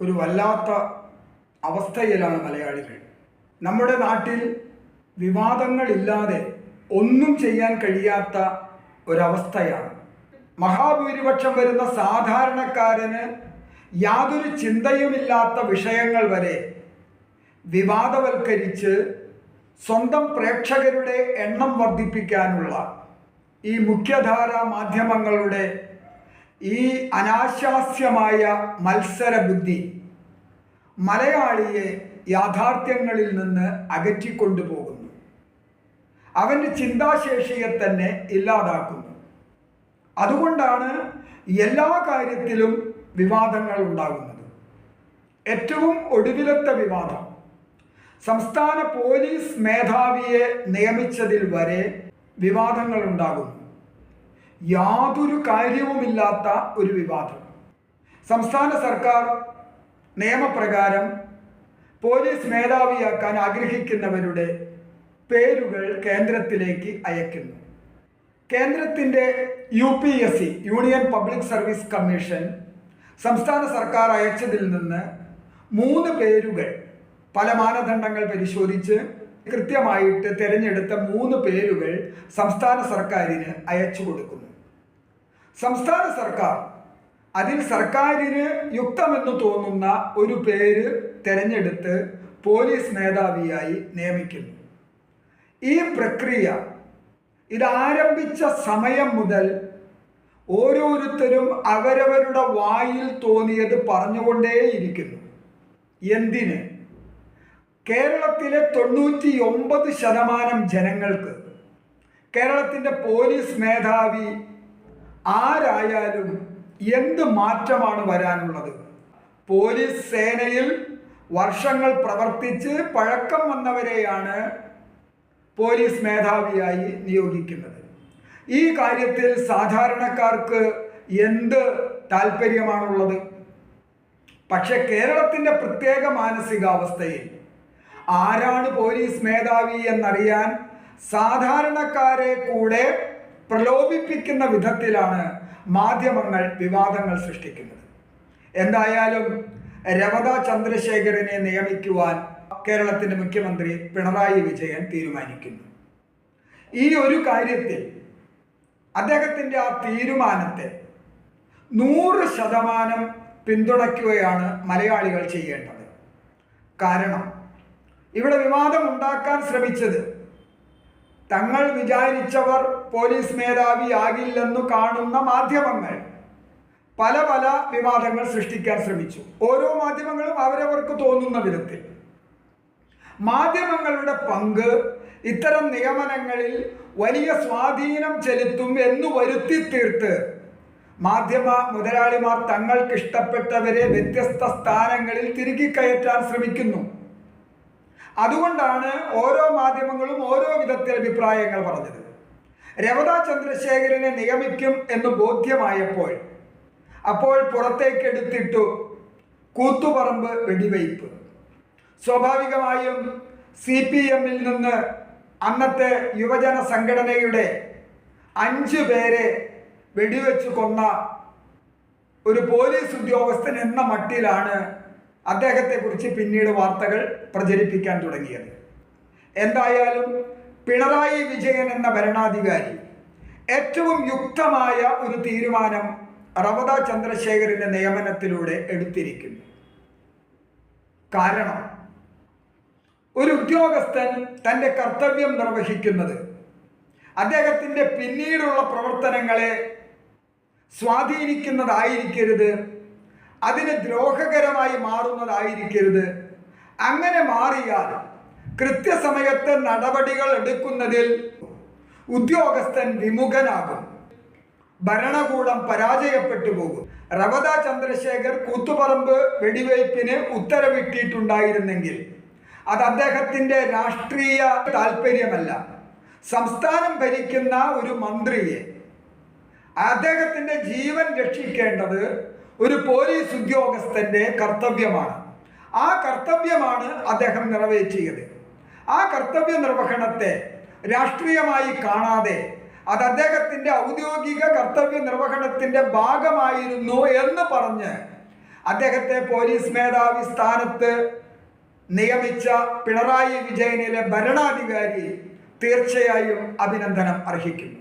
ഒരു വല്ലാത്ത അവസ്ഥയിലാണ് മലയാളികൾ. നമ്മുടെ നാട്ടിൽ വിവാദങ്ങളില്ലാതെ ഒന്നും ചെയ്യാൻ കഴിയാത്ത ഒരവസ്ഥയാണ്. മഹാഭൂരിപക്ഷം വരുന്ന സാധാരണക്കാരന് യാതൊരു ചിന്തയുമില്ലാത്ത വിഷയങ്ങൾ വരെ വിവാദവൽക്കരിച്ച് സ്വന്തം പ്രേക്ഷകരുടെ എണ്ണം വർദ്ധിപ്പിക്കാനുള്ള ഈ മുഖ്യധാരാ മാധ്യമങ്ങളുടെ ഈ അനാശാസ്യമായ മത്സര ബുദ്ധി മലയാളിയെ യാഥാർത്ഥ്യങ്ങളിൽ നിന്ന് അകറ്റിക്കൊണ്ടുപോകുന്നു. അവന്റെ ചിന്താശേഷിയെ തന്നെ ഇല്ലാതാക്കുന്നു. അതുകൊണ്ടാണ് എല്ലാ കാര്യത്തിലും വിവാദങ്ങൾ ഉണ്ടാകുന്നത്. ഏറ്റവും ഒടുവിലത്തെ വിവാദം സംസ്ഥാന പോലീസ് മേധാവിയെ നിയമിച്ചതിൽ വരെ വിവാദങ്ങൾ ഉണ്ടാകുന്നു. യാതൊരു കാര്യവുമില്ലാത്ത ഒരു വിവാദം. സംസ്ഥാന സർക്കാർ നിയമപ്രകാരം പോലീസ് മേധാവിയാക്കാൻ ആഗ്രഹിക്കുന്നവരുടെ പേരുകൾ കേന്ദ്രത്തിലേക്ക് അയക്കുന്നു. കേന്ദ്രത്തിന്റെ U P S C Union Public Service Commission സംസ്ഥാന സർക്കാർ അയച്ചതിൽ നിന്ന് മൂന്ന് പേരുകൾ പല മാനദണ്ഡങ്ങൾ പരിശോധിച്ച് കൃത്യമായിട്ട് തിരഞ്ഞെടുത്ത മൂന്ന് പേരുകൾ സംസ്ഥാന സർക്കാരിന് അയച്ചു കൊടുക്കുന്നു. സംസ്ഥാന സർക്കാർ. അതിൽ സർക്കാരിന് യുക്തമെന്ന് തോന്നുന്ന ഒരു പേര് തിരഞ്ഞെടുത്ത് പോലീസ് മേധാവിയായി നിയമിക്കുന്നു. ഈ പ്രക്രിയ ഇതാരംഭിച്ച സമയം മുതൽ ഓരോരുത്തരും അവരവരുടെ വായിൽ തോന്നിയത് പറഞ്ഞുകൊണ്ടേയിരിക്കുന്നു. എന്തിന്? കേരളത്തിലെ തൊണ്ണൂറ്റി ഒമ്പത് ശതമാനം ജനങ്ങൾക്ക് കേരളത്തിന്റെ പോലീസ് മേധാവി ആരായാലും എന്ത് മാറ്റമാണ് വരാനുള്ളത്? പോലീസ് സേനയിൽ വർഷങ്ങൾ പ്രവർത്തിച്ച് പഴക്കം വന്നവരെയാണ് പോലീസ് മേധാവിയായി നിയോഗിക്കുന്നത്. ഈ കാര്യത്തിൽ സാധാരണക്കാർക്ക് എന്ത് താല്പര്യമാണുള്ളത് പക്ഷെ കേരളത്തിന്റെ പ്രത്യേക മാനസികാവസ്ഥയിൽ ആരാണ് പോലീസ് മേധാവി എന്നറിയാൻ സാധാരണക്കാരെ കൂടെ പ്രലോഭിപ്പിക്കുന്ന വിധത്തിലാണ് മാധ്യമങ്ങൾ വിവാദങ്ങൾ സൃഷ്ടിക്കുന്നത്. എന്തായാലും രമത ചന്ദ്രശേഖരനെ നിയമിക്കുവാൻ കേരളത്തിന്റെ മുഖ്യമന്ത്രി പിണറായി വിജയൻ തീരുമാനിക്കുന്നു. ഈ ഒരു കാര്യത്തിൽ അദ്ദേഹത്തിന്റെ ആ തീരുമാനത്തെ നൂറ് ശതമാനം പിന്തുണയ്ക്കുകയാണ് മലയാളികൾ ചെയ്യേണ്ടത്. കാരണം ഇവിടെ വിവാദം ഉണ്ടാക്കാൻ ശ്രമിച്ചത് തങ്ങൾ വിചാരിച്ചവർ പോലീസ് മേധാവി ആകില്ലെന്നു കാണുന്ന മാധ്യമങ്ങൾ പല പല വിവാദങ്ങൾ സൃഷ്ടിക്കാൻ ശ്രമിച്ചു. ഓരോ മാധ്യമങ്ങളും അവരവർക്ക് തോന്നുന്ന വിധത്തിൽ. മാധ്യമങ്ങളുടെ പങ്ക് ഇത്തരം നിയമനങ്ങളിൽ വലിയ സ്വാധീനം ചെലുത്തും എന്ന് വരുത്തി തീർത്ത് മാധ്യമ മുതലാളിമാർ തങ്ങൾക്കിഷ്ടപ്പെട്ടവരെ വ്യത്യസ്ത സ്ഥാനങ്ങളിൽ തിരികെ കയറ്റാൻ ശ്രമിക്കുന്നു. അതുകൊണ്ടാണ് ഓരോ മാധ്യമങ്ങളും ഓരോ വിധത്തിൽ അഭിപ്രായങ്ങൾ പറഞ്ഞത്. രമത ചന്ദ്രശേഖരനെ നിയമിക്കും എന്ന് ബോധ്യമായപ്പോൾ അപ്പോൾ പുറത്തേക്കെടുത്തിട്ടു കൂത്തുപറമ്പ് വെടിവയ്പ്. സ്വാഭാവികമായും സി പി എമ്മിൽ നിന്ന് അന്നത്തെ യുവജന സംഘടനയുടെ അഞ്ച് പേരെ വെടിവെച്ച് കൊന്ന ഒരു പോലീസ് ഉദ്യോഗസ്ഥൻ എന്ന മട്ടിലാണ് അദ്ദേഹത്തെക്കുറിച്ച് പിന്നീട് വാർത്തകൾ പ്രചരിപ്പിക്കാൻ തുടങ്ങിയത്. എന്തായാലും പിണറായി വിജയൻ എന്ന ഭരണാധികാരി ഏറ്റവും യുക്തമായ ഒരു തീരുമാനം റവത ചന്ദ്രശേഖരന്റെ നിയമനത്തിലൂടെ എടുത്തിരിക്കുന്നു. കാരണം ഒരു ഉദ്യോഗസ്ഥൻ തന്റെ കർത്തവ്യം നിർവഹിക്കുന്നത് അദ്ദേഹത്തിന്റെ പിന്നീടുള്ള പ്രവർത്തനങ്ങളെ സ്വാധീനിക്കുന്നതായിരിക്കരുത് അതിന് ദ്രോഹകരമായി മാറുന്നതായിരിക്കരുത്. അങ്ങനെ മാറിയാൽ കൃത്യസമയത്ത് നടപടികൾ എടുക്കുന്നതിൽ ഉദ്യോഗസ്ഥൻ വിമുഖനാകും. ഭരണകൂടം പരാജയപ്പെട്ടു പോകും. റവത ചന്ദ്രശേഖർ കൂത്തുപറമ്പ് വെടിവയ്പ്പിന് ഉത്തരവിട്ടിട്ടുണ്ടായിരുന്നെങ്കിൽ അത് അദ്ദേഹത്തിന്റെ രാഷ്ട്രീയ താല്പര്യമല്ല സംസ്ഥാനം ഭരിക്കുന്ന ഒരു മന്ത്രിയെ അദ്ദേഹത്തിന്റെ ജീവൻ രക്ഷിക്കേണ്ടത് ഒരു പോലീസ് ഉദ്യോഗസ്ഥന്റെ കർത്തവ്യമാണ്. ആ കർത്തവ്യമാണ് അദ്ദേഹം നിറവേറ്റിയത്. ആ കർത്തവ്യ നിർവഹണത്തെ രാഷ്ട്രീയമായി കാണാതെ അത് അദ്ദേഹത്തിന്റെ ഔദ്യോഗിക കർത്തവ്യ നിർവഹണത്തിന്റെ ഭാഗമായിരുന്നു എന്ന് പറഞ്ഞ് അദ്ദേഹത്തെ പോലീസ് മേധാവി സ്ഥാനത്ത് നിയമിച്ച പിണറായി വിജയനിലെ ഭരണാധികാരി തീർച്ചയായും അഭിനന്ദനം അർഹിക്കുന്നു.